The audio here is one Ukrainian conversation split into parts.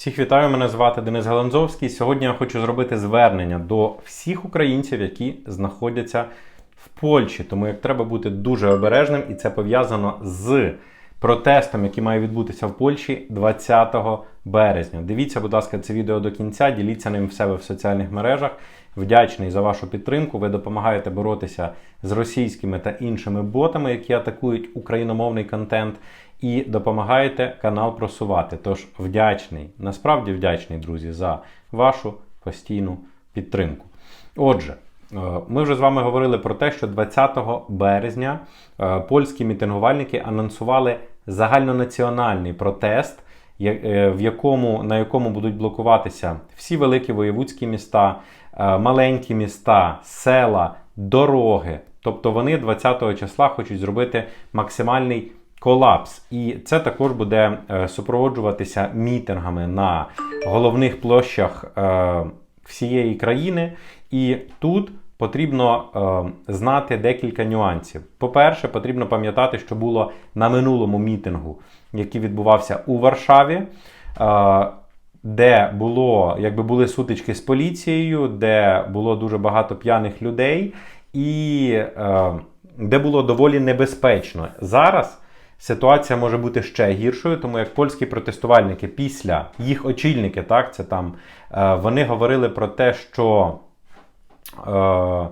Всіх вітаю, мене звати Денис Галанзовський. Сьогодні я хочу зробити звернення до всіх українців, які знаходяться в Польщі. Тому як треба бути дуже обережним, і це пов'язано з протестом, який має відбутися в Польщі 20 березня. Дивіться, будь ласка, це відео до кінця, діліться ним в себе в соціальних мережах. Вдячний за вашу підтримку. Ви допомагаєте боротися з російськими та іншими ботами, які атакують україномовний контент, і допомагаєте канал просувати. Тож вдячний, насправді вдячний, друзі, за вашу постійну підтримку. Отже. е, Ми вже з вами говорили про те, що 20 березня е, польські мітингувальники анонсували загальнонаціональний протест, е, в якому, на якому будуть блокуватися всі великі воєвудські міста, маленькі міста, села, дороги. Тобто вони 20 числа хочуть зробити максимальний колапс. І це також буде е, супроводжуватися мітингами на головних площах е, всієї країни. І тут потрібно е, знати декілька нюансів. По-перше, потрібно пам'ятати, що було на минулому мітингу, який відбувався у Варшаві. Де було, якби були сутички з поліцією, де було дуже багато п'яних людей, і е, де було доволі небезпечно. Зараз ситуація може бути ще гіршою, тому як польські протестувальники після їх очільники, так, це там, е, вони говорили про те, що. Е,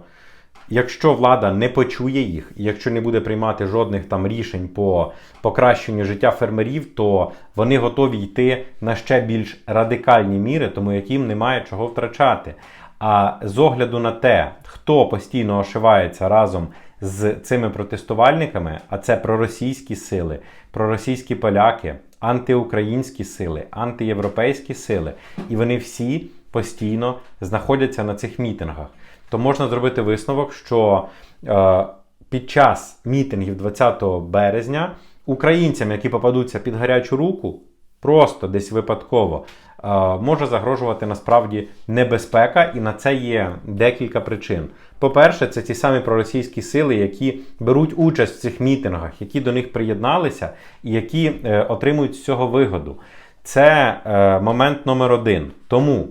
Якщо влада не почує їх, і якщо не буде приймати жодних там рішень по покращенню життя фермерів, то вони готові йти на ще більш радикальні міри, тому як їм немає чого втрачати. А з огляду на те, хто постійно ошивається разом з цими протестувальниками, а це проросійські сили, проросійські поляки, антиукраїнські сили, антиєвропейські сили, і вони всі постійно знаходяться на цих мітингах то можна зробити висновок, що е, під час мітингів 20 березня українцям, які попадуться під гарячу руку, просто десь випадково, е, може загрожувати насправді небезпека, і на це є декілька причин. По-перше, це ті самі проросійські сили, які беруть участь в цих мітингах, які до них приєдналися і які е, отримують з цього вигоду. Це е, момент номер один. Тому.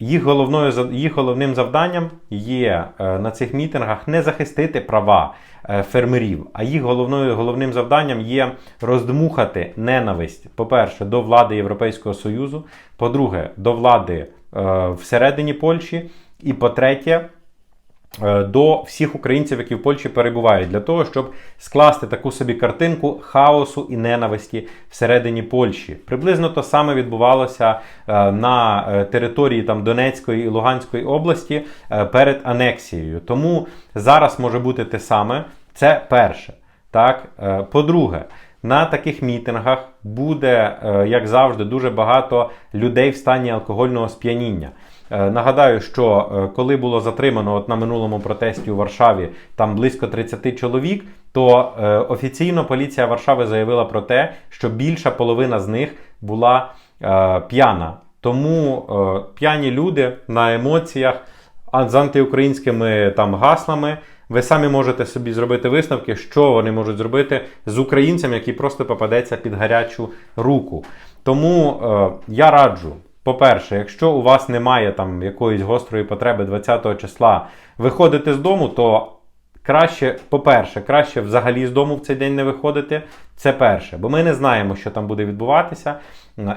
Їх головною їх головним завданням є е, на цих мітингах не захистити права е, фермерів, а їх головною головним завданням є роздмухати ненависть, по-перше, до влади Європейського Союзу, по-друге, до влади е, всередині Польщі, і по-третє, до всіх українців, які в Польщі перебувають, для того, щоб скласти таку собі картинку хаосу і ненависті всередині Польщі. Приблизно то саме відбувалося е, на е, території там Донецької і Луганської області е, перед анексією. Тому зараз може бути те саме. Це перше. Так, Е, по-друге, на таких мітингах буде, е, як завжди, дуже багато людей в стані алкогольного сп'яніння. Е, Нагадаю, що е, коли було затримано от на минулому протесті у Варшаві там близько 30 чоловік, то е, офіційно поліція Варшави заявила про те, що більша половина з них була п'яна. Тому п'яні люди на емоціях з антиукраїнськими там гаслами. Ви самі можете собі зробити висновки, що вони можуть зробити з українцем, який просто попадеться під гарячу руку. Тому е, я раджу, по-перше, якщо у вас немає там якоїсь гострої потреби 20 числа виходити з дому, то краще, по-перше, краще взагалі з дому в цей день не виходити. Це перше, бо ми не знаємо, що там буде відбуватися,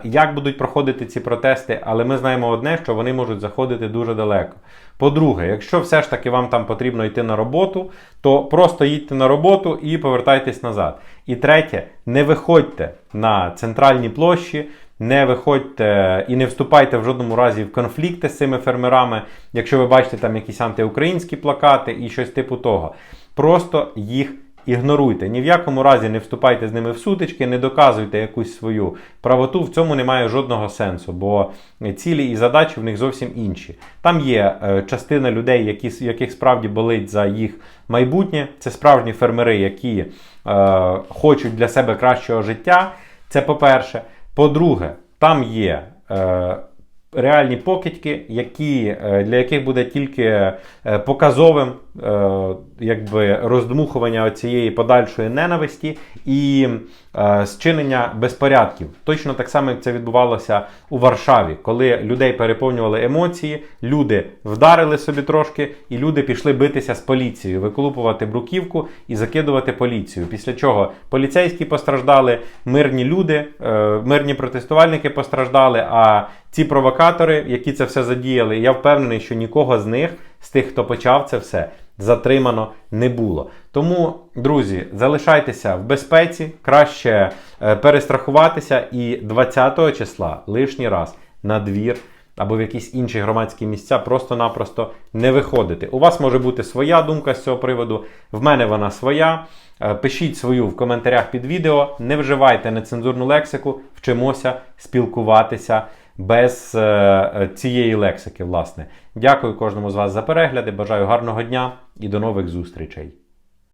як будуть проходити ці протести, але ми знаємо одне, що вони можуть заходити дуже далеко. По-друге, якщо все ж таки вам там потрібно йти на роботу, то просто їдьте на роботу і повертайтесь назад. І третє, не виходьте на центральні площі, не виходьте і не вступайте в жодному разі в конфлікти з цими фермерами, якщо ви бачите там якісь антиукраїнські плакати і щось типу того. Просто їх ігноруйте. Ні в якому разі не вступайте з ними в сутички, не доказуйте якусь свою правоту. В цьому немає жодного сенсу, бо цілі і задачі в них зовсім інші. Там є е, частина людей, які, яких справді болить за їх майбутнє. Це справжні фермери, які е, хочуть для себе кращого життя. Це по-перше. По-друге, там є е, реальні покидьки, які, е, для яких буде тільки е, показовим якби роздмухування цієї подальшої ненависті і е, зчинення безпорядків. Точно так само, як це відбувалося у Варшаві, коли людей переповнювали емоції, люди вдарили собі трошки, і люди пішли битися з поліцією, виколупувати бруківку і закидувати поліцію. Після чого поліцейські постраждали, мирні люди, е, мирні протестувальники постраждали. А ці провокатори, які це все задіяли, я впевнений, що нікого з них, з тих, хто почав це все, затримано не було. Тому, друзі, залишайтеся в безпеці, краще е, перестрахуватися і 20 числа лишній раз на двір або в якісь інші громадські місця просто-напросто не виходити. У вас може бути своя думка з цього приводу, в мене вона своя. Е, Пишіть свою в коментарях під відео, не вживайте нецензурну лексику, вчимося спілкуватися без е, е, цієї лексики. Власне, дякую кожному з вас за перегляди. Бажаю гарного дня і до нових зустрічей.